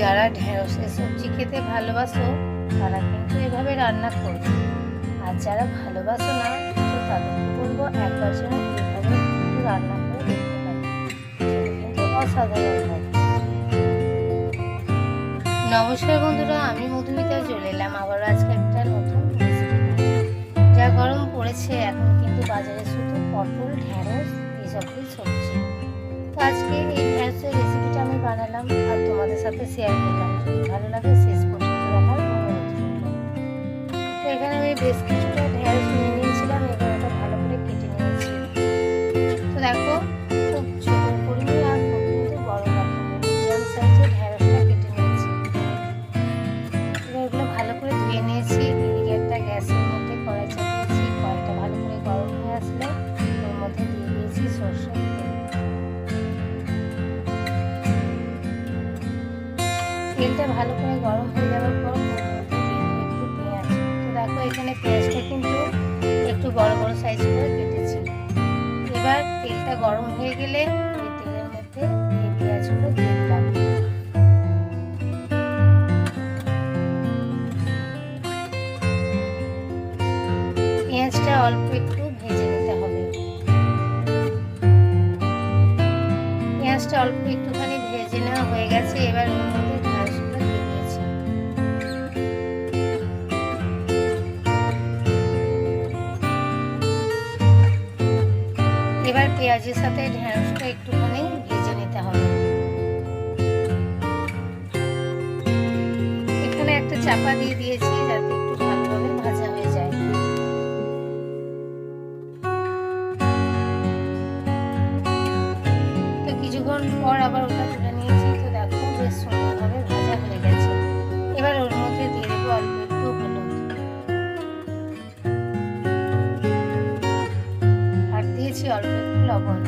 যারা ঢেঁড়সের সবজি খেতে ভালোবাসো, তারা কিন্তু এভাবে রান্না করবে। আর যারা ভালোবাসো না, তো তাদেরকে বলব একবার যেন এভাবে একটু রান্না করে দেখতে কিন্তু অসাধারণ হয়। নমস্কার বন্ধুরা, আমি মধুমিতা, চলে এলাম আবার আজকে একটা নতুন যা গরম পড়েছে, এখন কিন্তু বাজারে শুধু পটল, ঢেঁড়স এইসবই সবজি। তো আজকে এই ভ্যান্সের রেসিপিটা আমি বানালাম আর তোমাদের সাথে শেয়ার করলাম। ভালো লাগে শেষ পর্যন্ত আমার তো এখানে আমি বেশ কিছুটা ঢেঁড়স নিয়ে নিয়েছিলাম, এবার ভালো করে কেটে নিয়েছি। তো দেখো ভালো করে গরম হয়ে যাওয়ার পর একটু পেঁয়াজ তো দেখো, এখানে পেঁয়াজটা কিন্তু একটু বড় বড় সাইজ করে কেটেছি। এবার তেলটা গরম হয়ে গেলে ওই তেলের মধ্যে এই পেঁয়াজগুলো পেঁয়াজটা অল্প একটু ভেজে নিতে হবে। পেঁয়াজটা অল্প একটুখানি ভেজে নেওয়া হয়ে গেছে। এবার এবার পেঁয়াজের সাথে ঢেঁড়সটা একটুখানি ভেজে নিতে হবে। এখানে একটা চাপা দিয়ে দিয়েছি যাতে একটু ভালোভাবে ভাজা হয়ে যায়। তো কিছুক্ষণ পর আবার ওটা লবণ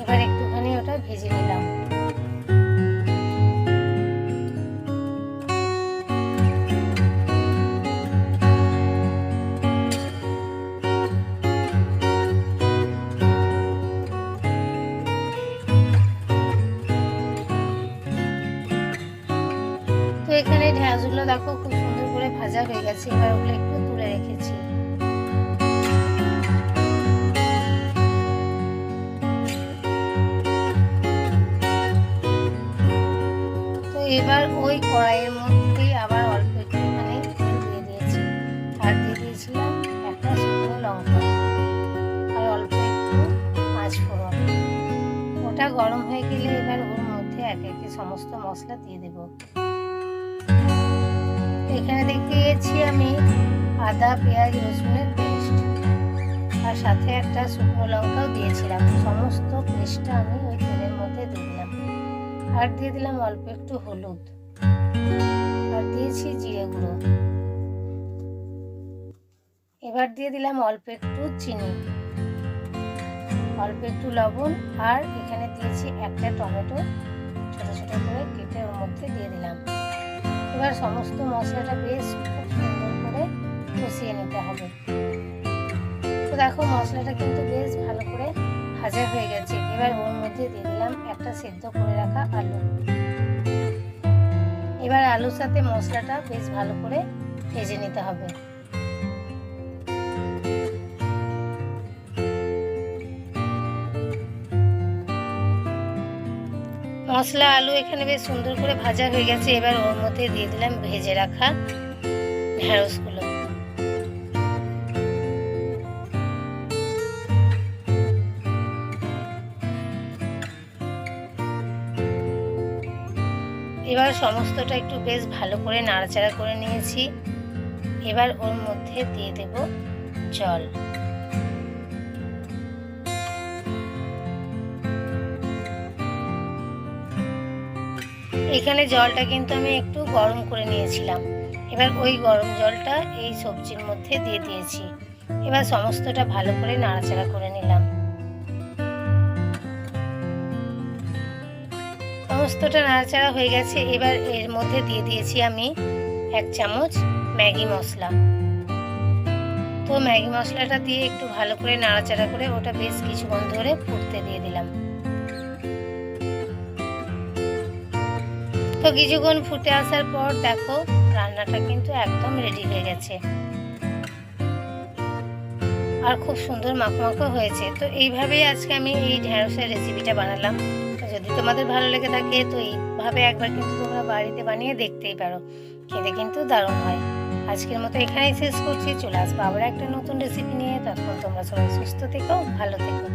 এবার একটুখানি ওটা ভেজে নিলাম। তো এখানে ঢেঁড়সগুলো দেখো খুব সুন্দর করে ভাজা হয়ে গেছে, এবার ওগুলো একটু তুলে রেখেছি। তো এবার ওই কড়াইয়ের মধ্যেই আবার অল্প একটুখানি তেল দিয়ে দিয়েছি। আর দিয়ে দিয়েছিলাম একটা শুকনো লঙ্কা আর অল্প একটু পাঁচ ফোড়ন। ওটা গরম হয়ে গেলে এবার ওর মধ্যে একে একে সমস্ত মশলা দিয়ে দেবো। এখানে দেখতে গেছি আমি আদা, পেঁয়াজ, রসুনের পেস্ট। আর সাথে একটা শুকনো লঙ্কাও দিয়েছিলাম। সমস্ত পেস্টটা আমি ওই তেলের মধ্যে দিয়ে দিলাম। আর দিয়ে দিলাম অল্প একটু হলুদ। আর দিয়েছি জিরে গুঁড়ো। এবার দিয়ে দিলাম অল্প একটু চিনি। অল্প একটু লবণ। আর এখানে দিয়েছি একটা টমেটো। ছোট ছোট করে কেটে ওর মধ্যে দিয়ে দিলাম। এবার সমস্ত মশলাটা বেশ খুব সুন্দর করে কষিয়ে নিতে হবে। তো দেখো, মশলাটা কিন্তু বেশ ভালো করে ভাজা হয়ে গেছে। এবার ওর মধ্যে দিয়ে দিলাম একটা সেদ্ধ করে রাখা আলু। এবার আলুর সাথে মশলাটা বেশ ভালো করে ভেজে নিতে হবে। মশলা, আলু এখানে বেশ সুন্দর করে ভাজা হয়ে গেছে। এবার ওর মধ্যে দিয়ে দিলাম ভেজে রাখা ঢেঁড়সগুলো এবার সমস্তটা একটু বেশ ভালো করে নাড়াচাড়া করে নিয়েছি। এবার ওর মধ্যে দিয়ে দেব জল। এখানে জলটা কিন্তু আমি একটু গরম করে নিয়েছিলাম। এবার ওই গরম জলটা এই সবজির মধ্যে দিয়ে দিয়েছি। এবার সমস্তটা ভালো করে নাড়াচাড়া করে নিলাম। সমস্তটা নাড়াচাড়া হয়ে গেছে। এবার এর মধ্যে দিয়ে দিয়েছি আমি এক চামচ ম্যাগি মশলা। তো ম্যাগি মশলাটা দিয়ে একটু ভালো করে নাড়াচাড়া করে ওটা বেশ কিছুক্ষণ ধরে ফুটতে দিয়ে দিলাম। তো কিছুক্ষণ ফুটে আসার পর দেখো, রান্নাটা কিন্তু একদম রেডি হয়ে গেছে। আর খুব সুন্দর মাখো হয়েছে। তো এইভাবেই আজকে আমি এই ঢ্যাঁড়সের রেসিপিটা বানালাম। যদি তোমাদের ভালো লেগে থাকে, তো এইভাবে একবার কিন্তু তোমরা বাড়িতে বানিয়ে দেখতেই পারো। খেতে কিন্তু দারুণ হয়। আজকের মতো এখানেই শেষ করছি। চলে আসব আবার একটা নতুন রেসিপি নিয়ে। তখন তোমরা সবাই সুস্থ থেকো, ভালো থেকো।